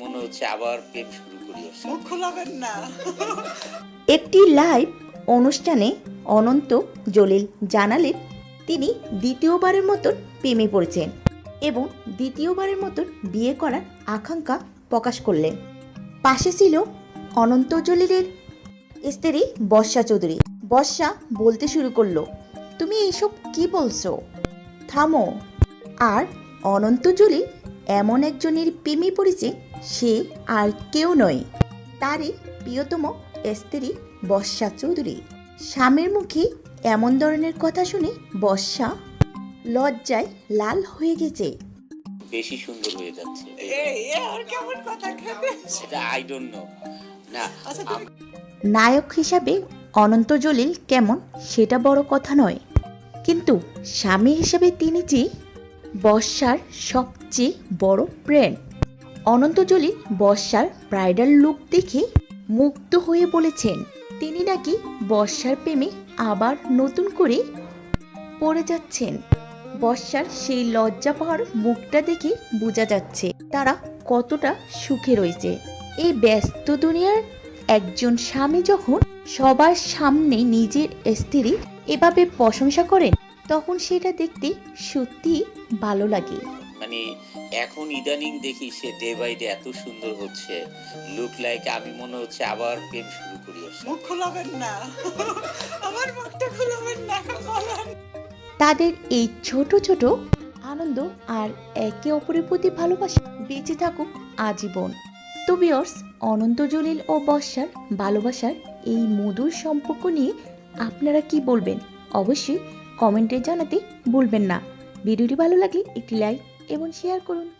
মনে হচ্ছে আবার প্রেম শুরু করি মুখ খোলাবেন না। একটি লাইভ অনুষ্ঠানে অনন্ত জলিল জানালেন তিনি দ্বিতীয়বারের মতন প্রেমে পড়েছেন এবং দ্বিতীয়বারের মতন বিয়ে করার আকাঙ্ক্ষা প্রকাশ করলেন। পাশে ছিল অনন্ত জলিলের স্ত্রী বর্ষা চৌধুরী। বর্ষা বলতে শুরু করল তুমি এইসব কি বলছো? থামো। আর অনন্ত জলিল এমন একজনের প্রেমে পড়েছে সে আর কেউ নয়। তারই প্রিয়তম স্ত্রী বর্ষা চৌধুরী। স্বামীর মুখে এমন ধরনের কথা শুনে বর্ষা লজ্জায় লাল হয়ে গেছে। বেশি সুন্দর হয়ে যাচ্ছে। এই এ আর কেমন কথা খেতে সেটা আই ডোন্ট নো না আচ্ছা, নায়ক হিসাবে অনন্ত জলিল কেমন সেটা বড় কথা নয়। কিন্তু স্বামী হিসাবে তিনি যে বর্ষার সবচেয়ে বড় প্রেম। অনন্তজলি বর্ষার ব্রাইডাল লুক দেখে মুগ্ধ হয়ে বলেছেন, তিনি নাকি বর্ষার প্রেমে আবার নতুন করে পড়ে যাচ্ছেন। বর্ষার সেই লজ্জা পাওয়ার মুখটা দেখে বোঝা যাচ্ছে তারা কতটা সুখে রয়েছে। এই ব্যস্ত দুনিয়ার একজন স্বামী যখন সবার সামনে নিজের স্ত্রী এভাবে প্রশংসা করেন তখন সেটা দেখতে সত্যি ভালো লাগে। মানে এখন ইদানিং দেখি সে ডে বাই ডে এত সুন্দর হচ্ছে। লুক লাইক আমি মনে হচ্ছে আবার প্রেম শুরু করি মুখ খোলাবেন না। আমার মুখটা খোলাবেন না তাদের এই ছোট ছোট আনন্দ আর একে অপরের প্রতি ভালোবাসা বেঁচে থাকুক আজীবন। তো বিয়র্স অনন্ত জলিল ও বর্ষার ভালোবাসার এই মধুর সম্পর্ক নিয়ে আপনারা কি বলবেন? অবশ্যই কমেন্টে জানাতে ভুলবেন না। ভিডিওটি ভালো লাগলে একটি লাইক এবং শেয়ার করুন।